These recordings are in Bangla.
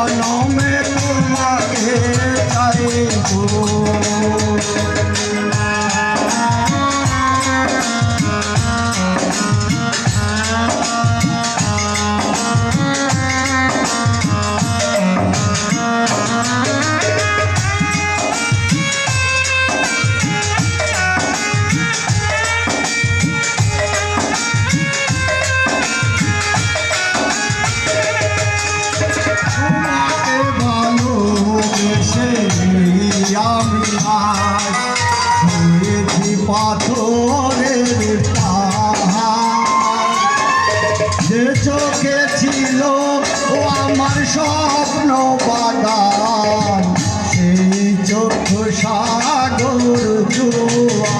জনমে তোমাকে চাইব পাথরের যে চোখে ছিল ও আমার স্বপ্ন বাদান সেই চোখ সাগর জুয়া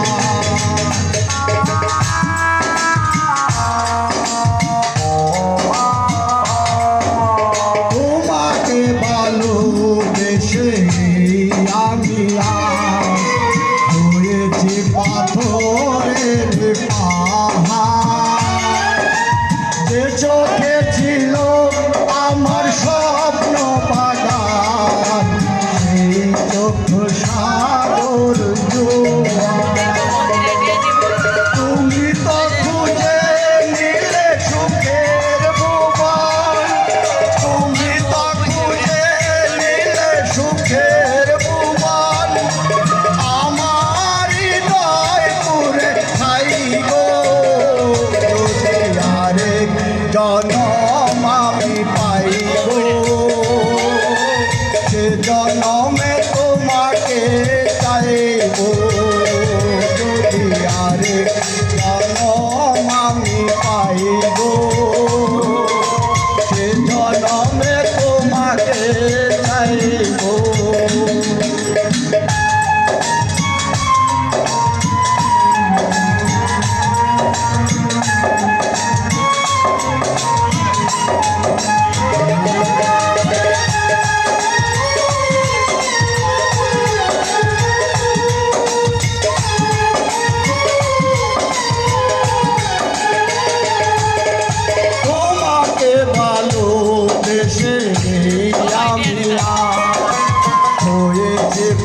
জনম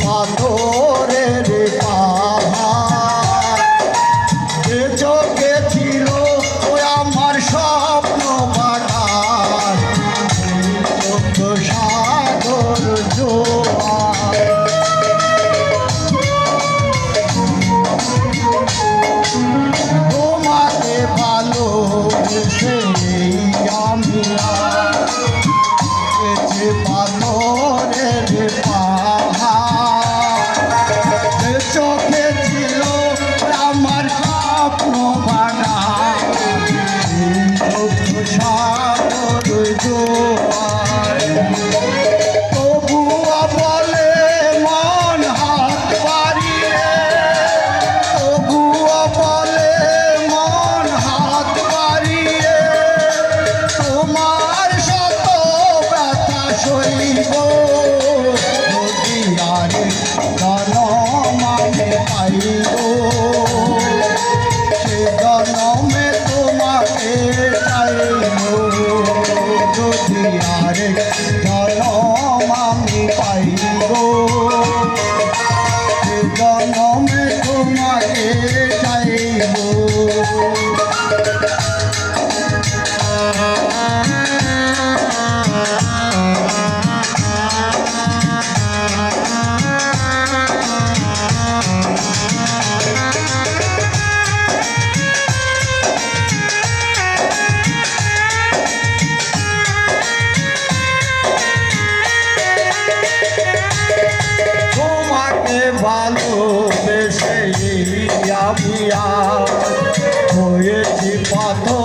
পাথরের পাহাড়। চোখে ছিল ও আমার স্বপ্ন পাঠার সাগর জোয়ার তোমাকে ভালো আমি পাথর Oh. হয়েছি পাথর।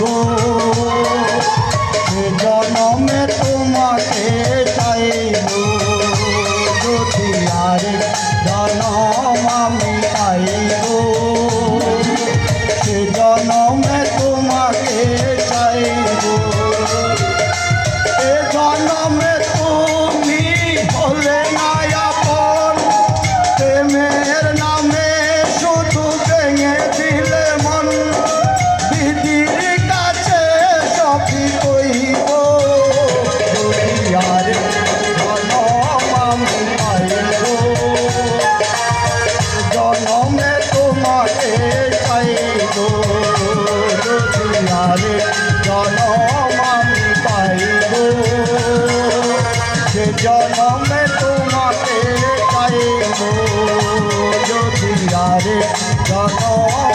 গো মতো